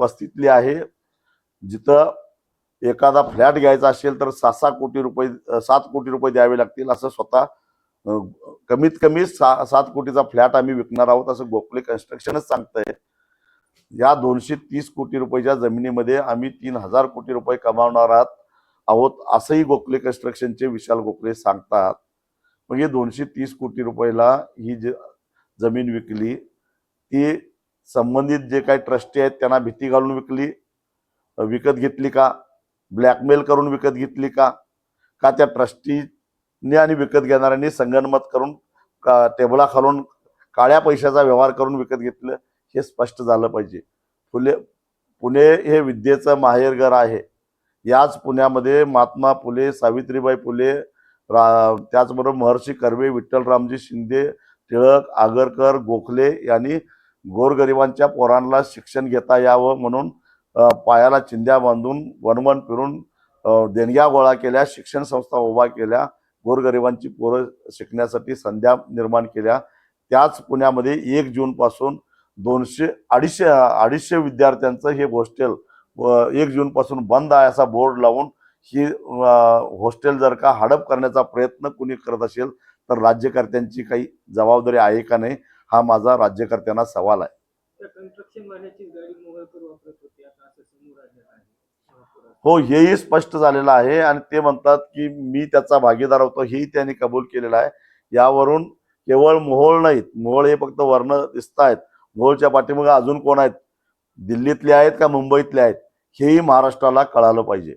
वस्तीतली आहे. जिथं एखादा फ्लॅट घ्यायचा असेल तर सहा सहा कोटी रुपये सात कोटी रुपये द्यावे लागतील असं स्वतः कमीत कमी सा सात कोटीचा फ्लॅट आम्ही विकणार आहोत असं गोखले कन्स्ट्रक्शनच सांगतंय. या दोनशे तीस कोटी रुपयाच्या जमिनीमध्ये आम्ही तीन हजार कोटी रुपये कमावणार आहात आहोत असंही गोखले कन्स्ट्रक्शनचे विशाल गोखले सांगतात. मग हे दोनशे तीस कोटी रुपयाला ही जी जमीन विकली ती संबंधित जे काही ट्रस्टी आहेत त्यांना भीती घालून विकली. विकत घेतली का? ब्लॅकमेल करून विकत घेतली का? का त्या ट्रस्टीने आणि विकत घेणाऱ्यांनी संगणमत करून का टेबला खालून काळ्या पैशाचा व्यवहार करून विकत घेतलं हे स्पष्ट झालं पाहिजे. फुले पुणे हे विद्येचं माहेरघर आहे. याच पुण्यामध्ये महात्मा फुले सावित्रीबाई फुले रा त्याचबरोबर महर्षी कर्वे विठ्ठलरामजी शिंदे टिळक आगरकर गोखले यांनी गोरगरिबांच्या पोरांना शिक्षण घेता यावं म्हणून पायाला चिंध्या बांधून वनवन फिरून देणग्या गोळा केल्या शिक्षण संस्था उभा केल्या गोरगरिबांची पोरं शिकण्यासाठी संध्या निर्माण केल्या. त्याच पुण्यामध्ये एक जूनपासून दोनशे अडीचशे अडीचशे विद्यार्थ्यांचं हे हॉस्टेल एक जूनपासून बंद आहे असा बोर्ड लावून ही हॉस्टेल जर का हडप करण्याचा प्रयत्न कुणी करत असेल तर राज्यकर्त्यांची काही जबाबदारी आहे का नाही हा माझा राज्यकर्त्यांना सवाल आहे. हो हेही स्पष्ट झालेलं आहे आणि ते म्हणतात की मी त्याचा भागीदार होतो हेही त्यांनी कबूल केलेलं आहे. यावरून केवळ मोहोळ नाहीत मोहोळ हे फक्त वर्ण दिसत आहेत. मोहोळच्या पाठीमागे अजून कोण आहेत? दिल्लीतले आहेत का मुंबईतले आहेत? हेही महाराष्ट्राला कळालं पाहिजे.